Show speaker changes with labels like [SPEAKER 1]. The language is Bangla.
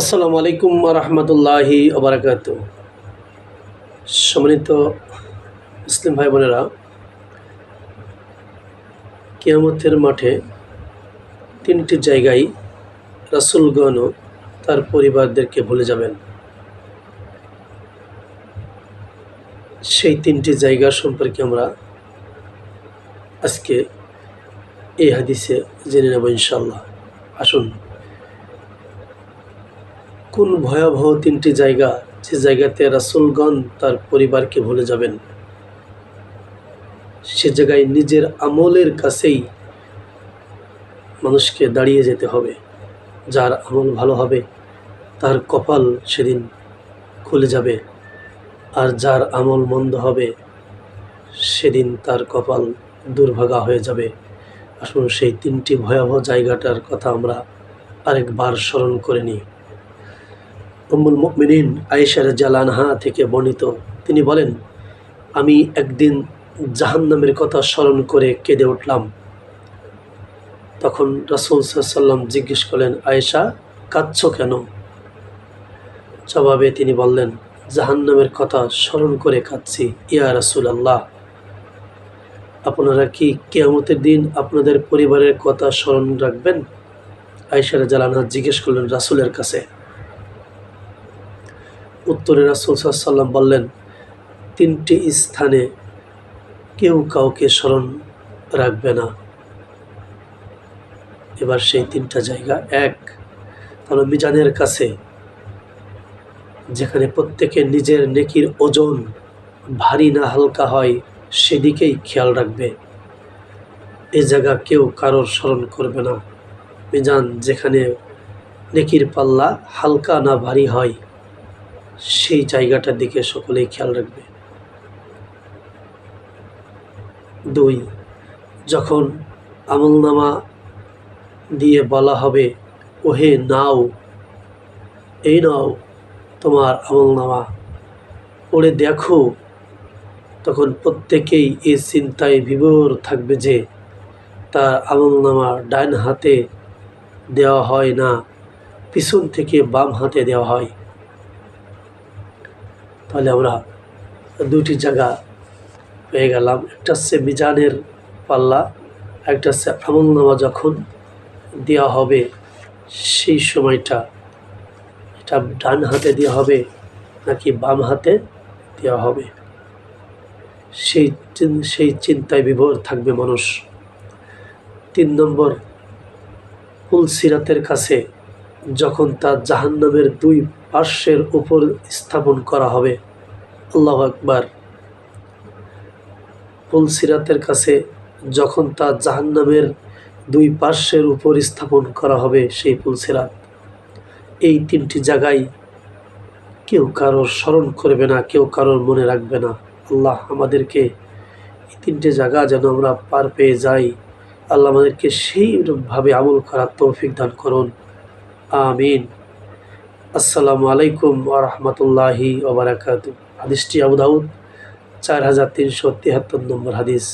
[SPEAKER 1] আসসালামু আলাইকুম রহমতুল্লাহি ওবরাকাত সম্মানিত মুসলিম ভাই বোনেরা কিয়ামতের মাঠে তিনটি জায়গায় রাসুলগণ তার পরিবারদেরকে ভুলে যাবেন। সেই তিনটি জায়গা সম্পর্কে আমরা আজকে এই হাদিসে জেনে নেব ইনশাল্লাহ আসুন। কোন ভয়াবহ তিনটি জায়গা, যে জায়গাতে রাসুলগণ তার পরিবারকে ভুলে যাবেন। সে জায়গায় নিজের আমলের কাছেই মানুষকে দাঁড়িয়ে যেতে হবে। যার আমল ভালো হবে, তার কপাল সেদিন খুলে যাবে। আর যার আমল মন্দ হবে, সেদিন তার কপাল দুর্ভাগা হয়ে যাবে। আসুন সেই তিনটি ভয়াবহ জায়গাটার কথা আমরা আরেকবার স্মরণ করে নিই। উম্মুল মুমিনিন আয়েশার জালানহা থেকে বর্ণিত। তিনি বলেন, আমি একদিন জাহান্নামের কথা স্মরণ করে কেঁদে উঠলাম। তখন রাসুল সাল্লাম জিজ্ঞেস করলেন, আয়েশা, কাঁদছ কেন? জবাবে তিনি বললেন, জাহান্নামের কথা স্মরণ করে কাঁদছি, ইয়া রাসুল আল্লাহ আপনারা কি কেয়ামতের দিন আপনাদের পরিবারের কথা স্মরণ রাখবেন? আয়েশার জালানহা জিজ্ঞেস করলেন রাসুলের কাছে। উত্তরে রাসুল সাল্লাম বললেন, তিনটি স্থানে কেউ কাউকে স্মরণ রাখবে না। এবার সেই তিনটা জায়গা এক। তাহলে মিজানের কাছে, যেখানে প্রত্যেকে নিজের নেকির ওজন ভারী না হালকা হয়, সেদিকেই খেয়াল রাখবে। এ জায়গা কেউ কারোর স্মরণ করবে না। মিজান যেখানে নেকির পাল্লা হালকা না ভারী হয় সেই জায়গাটার দিকে সকলেই খেয়াল রাখবে। দুই, যখন আমলনামা দিয়ে বলা হবে, ওহে নাও, এই নাও তোমার আমলনামা, পড়ে দেখো, তখন প্রত্যেকেই এই চিন্তায় বিভোর থাকবে যে তার আমলনামা ডান হাতে দেওয়া হয় না, পিছন থেকে বাম হাতে দেওয়া হয়। তাহলে আমরা দুটি জায়গা পেয়ে গেলাম। একটা হচ্ছে মিজানের পাল্লা, একটা হচ্ছে আমলনামা যখন দেওয়া হবে সেই সময়টা এটা ডান হাতে দেওয়া হবে নাকি বাম হাতে দেওয়া হবে? সেই সেই চিন্তায় বিভোর থাকবে মানুষ। তিন নম্বর সিরাতের কাছে যখন তা জাহান্নামের দুই পার্শ্বের উপর স্থাপন করা হবে। আল্লাহ আকবার। সিরাতের কাছে যখন তা জাহান্নামের দুই পার্শ্বের উপর স্থাপন করা হবে সেই সিরাত। এই তিনটি জায়গায় কেউ কারোর স্মরণ করবে না, কেউ কারোর মনে রাখবে না। আল্লাহ আমাদেরকে এই তিনটে জায়গা যেন আমরা পার পেয়ে যাই। আল্লাহ আমাদেরকে সেইভাবে আমল করার তৌফিক দান করুন। আমিন। আসসালামু আলাইকুম ওরহমতুল্লাহি ওবরাকাত হাদিসটি আবু দাউদ চার হাজার তিনশো তিয়াত্তর নম্বর হাদিস।